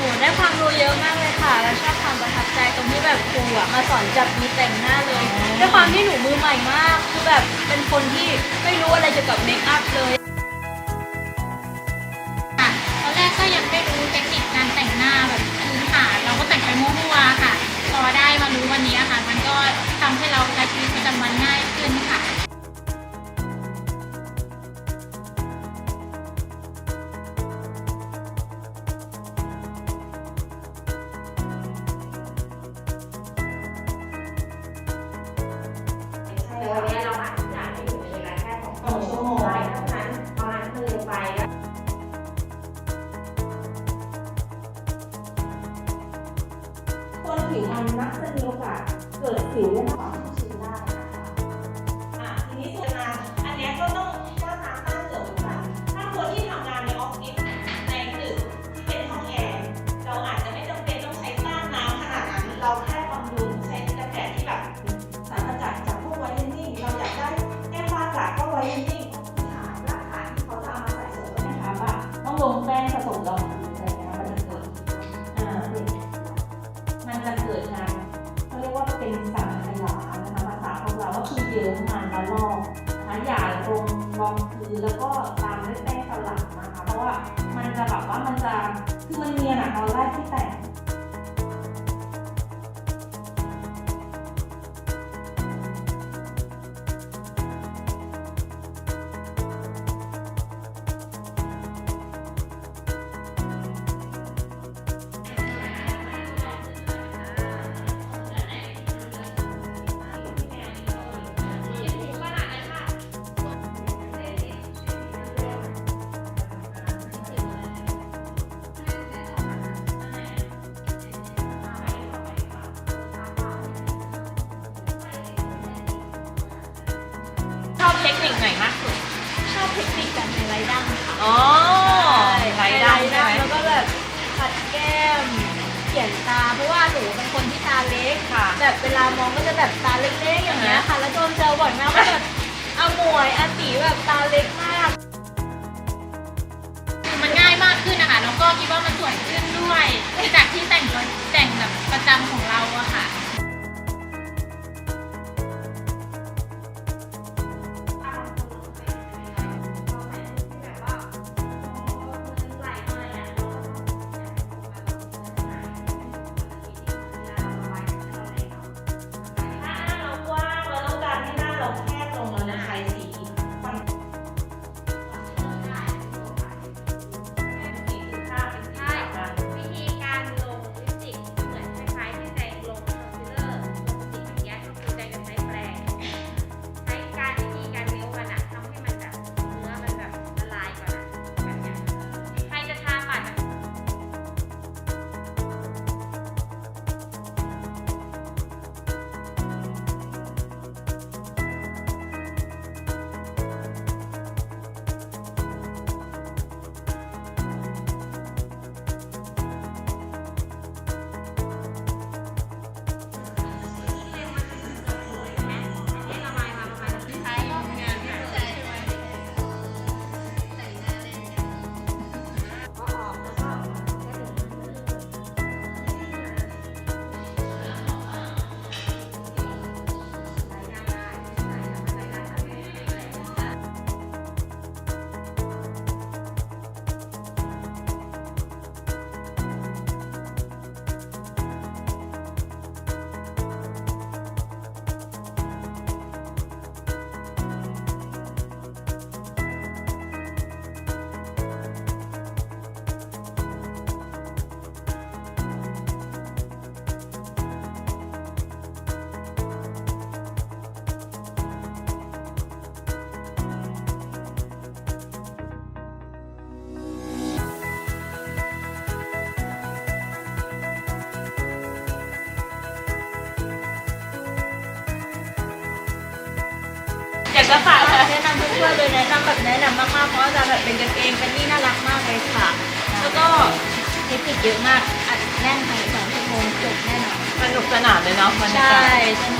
โหได้ความรู้เยอะมากเลยค่ะ แล้วชอบความประทับใจตรงที่แบบครูอะมาสอนจับมีแต่งหน้าเลยด้วยความที่หนูมือใหม่มาก คือแบบเป็นคนที่ไม่รู้อะไรเกี่ยวกับเมคอัพเลย ค่ะตอนแรกก็ยังไม่รู้เทคนิคการแต่งหน้าแบบพื้นฐานเราก็แต่งไปมั่วๆค่ะ พอได้มารู้วันนี้ค่ะ มันก็ทำให้เราใช้ชีวิตประจำวันง่ายขึ้นค่ะ ผิวมันมักจะมีโอกาสเกิดสิวได้มากกว่าที่ชินได้ ละลอกนะอย่าลงรองพื้นแล้วก็ตามด้วยแป้งสลับนะคะ เพราะว่ามันจะแบบว่ามันจะคือมันเนียนอะตอนแรกที่แต่ง ทคนิคการไฮไลท์ดั้งค่ะอ๋อไลท์ดังใช่ไหมแล้วก็แบบขัดแก้มเขียนตา เพราะว่าหนูเป็นคนที่ตาเล็กค่ะ แบบเวลามองก็จะแบบตาเล็กๆอย่างเงี้ยค่ะ แล้วโดนเจอบ่อยมากว่าแบบอาหมวยอาตีแบบตาเล็กมากคือมันง่ายมากขึ้นนะคะแล้วก็คิดว่ามันสวยขึ้นด้วย จากที่แต่งตัวแต่งแบบประจำของเราอะค่ะ กจะฝากแนะนำเพื่อนๆเลยแนะนำแบบแนะนำมากๆเพราะว่าจะแบบเป็นกันเองเป็นนี่น่ารักมากเลยค่ะ แล้วก็เทคนิคเยอะมากอัดแน่นภายในสองชั่วโมงจบแน่นอนสนุกสนานเลยเนาะวันนี้ ใช่สนุก